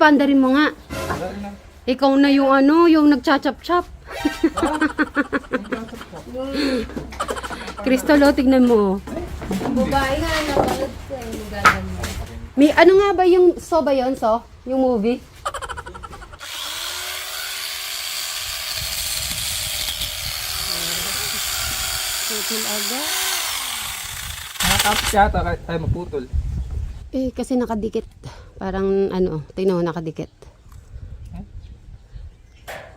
Pandarin mo nga. Ikaw na yung ano, yung nagchachap-chap. Kristolo, tignan mo. Babae nga, napanood ko eh. Magaganda. May, ano nga ba yung so ba yun, so? Yung movie? Putol aga. Nakatapos yata kahit tayo maputol. Eh, kasi nakadikit. Parang ano, mo, nakadikit.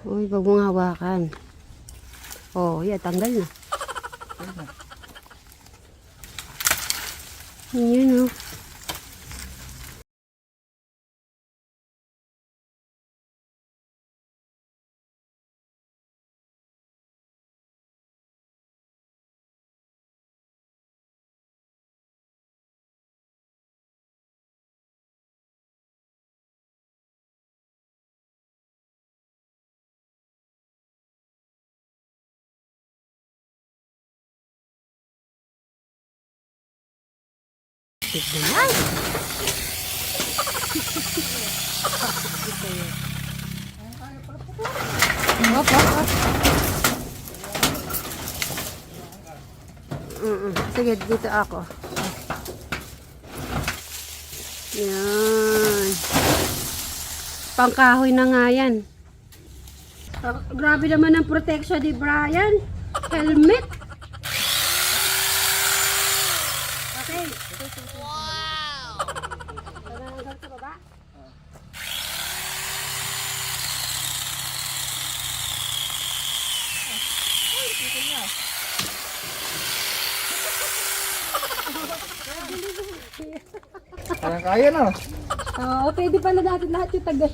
Uy, wag mong hawakan. Oh, yeah, tanggal na. Yun, oh. Tignan mo. Hop, hop, hop. Mm-mm. Sige, dito ako. Yan. Pangkahoy na nga yan. Ah, grabe naman ang protection ni Brian. Helmet. Okay. Wow! Hanggang sa baba. Kaya kaya na. Oo, pwede pala natin lahat yung tagal.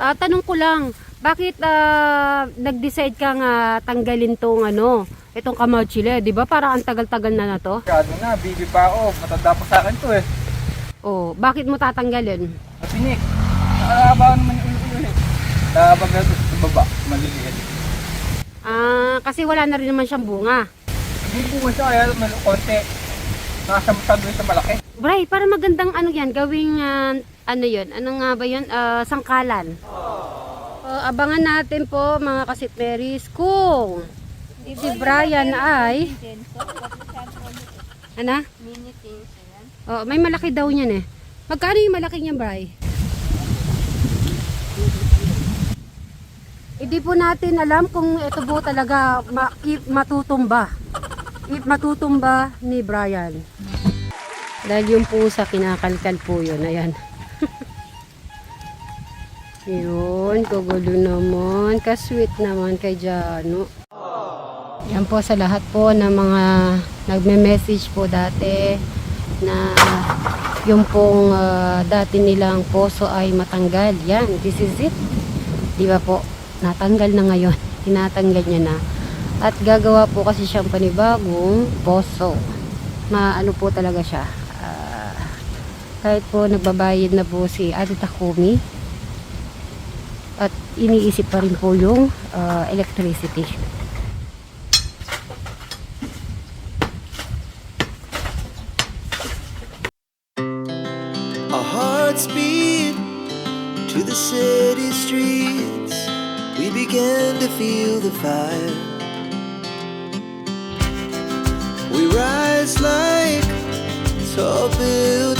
Ah, tanong ko lang, bakit ah, nag-decide ka nga tanggalin tong ano, itong kamachile, 'di ba? Para ang tagal-tagal na na to. Kado na, bibi pa ako. Matanda pa sa akin to eh. Oh, bakit mo tatanggalin? Masinik. Nakakabaw naman yung ulo ulit. Nakabag na sa baba. Maliliit. Ah, kasi wala na rin naman siyang bunga. Hindi po siya kaya malo konti. Nakasamtag sa malaki. Bray, para magandang ano yan, gawing ah, ano yun, ano nga ba yun, Ah, sangkalan. Abangan natin po mga kasitmeris kung si Brian ay, ano? Oh, may malaki daw niyan eh. Magkano yung malaki niyan, Bray? Hindi po natin alam kung ito po talaga ma- matutumba. I- matutumba ni Brian. Dahil yung pusa, kinakalkal po yun. Ayan. Yun, kagulo naman. Kasweet naman kay Jano. Yan po sa lahat po ng mga nagme-message po dati na yung pong ah, dati nilang poso ay matanggal. Yan, this is it. Di ba po? Natanggal na ngayon. Tinatanggal niya na. At gagawa po kasi siyang panibagong poso. Maano po talaga siya. Ah, kahit po nagbabayad na po si Ate Takumi. At iniisip pa rin po yung ah, electricity. Our hearts beat to the city streets. We began to feel the fire. We rise like tall buildings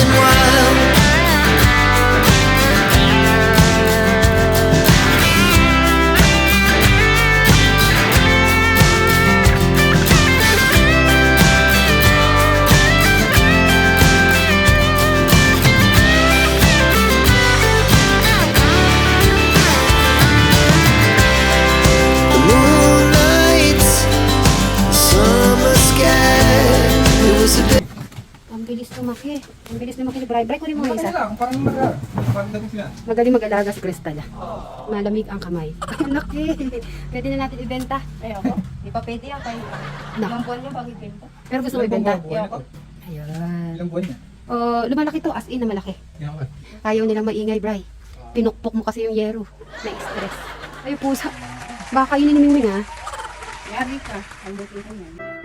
in one Ang ni Bray. Bray, kunin mo nga isa. lang, parang mag Parang dating sila. Magaling mag-alaga si Crystal. ah. Malamig ang kamay. Ang laki. Pwede na natin ibenta. Ayoko. Di pa pwede yan kayo. Na. Ilang buwan yung pag ibenta. Pero gusto mo ibenta? Ayoko. Ayan. Ilang buwan niya? Oh, lumalaki to as in na malaki. Ka. Ayaw nilang maingay, Bray. Pinukpok mo kasi yung yero. Na-stress. Ay, pusa. Baka kainin ni Mingming, ha? Yari ka. Albutin ka niyan.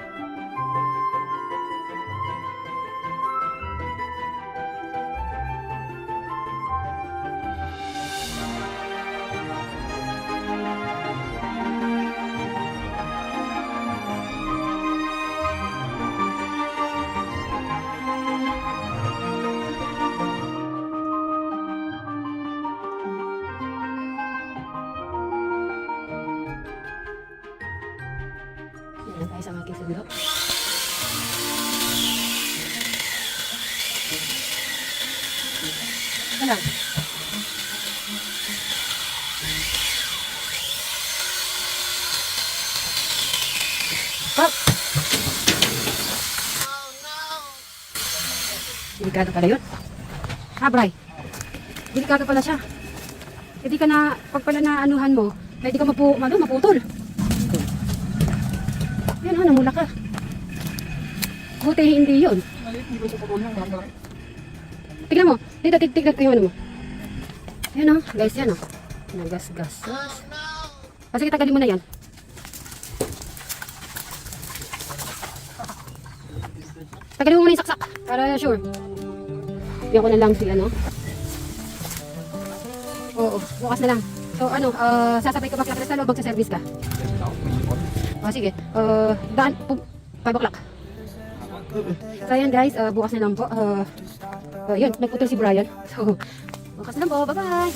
Na tayo sa aking sundok. Lang. Pop! Delikado pala yun. Ha, Bray? Delikado pala siya. Hindi ka na, pag pala na anuhan mo, pwede ka mapu, ano, maputol. Yan ha, namula ka. Buti hindi yun. Tignan mo. Dito, tig tignan ko yung ano mo. Yan o, guys, yan o. Nagasgas. O sige, tagalin mo na yan. Tagalin mo muna yung saksak. Para sure. Bigyan ko na lang si ano. Oo, bukas na lang. So ano, ah, sasabay ka ba kila Crystal o magsa-service ka? O sige, uh, daan, 5 o'clock. So ayan guys, uh, bukas na lang po. Uh, uh, yun, nagputol si Brian. So, bukas na lang po. Bye-bye!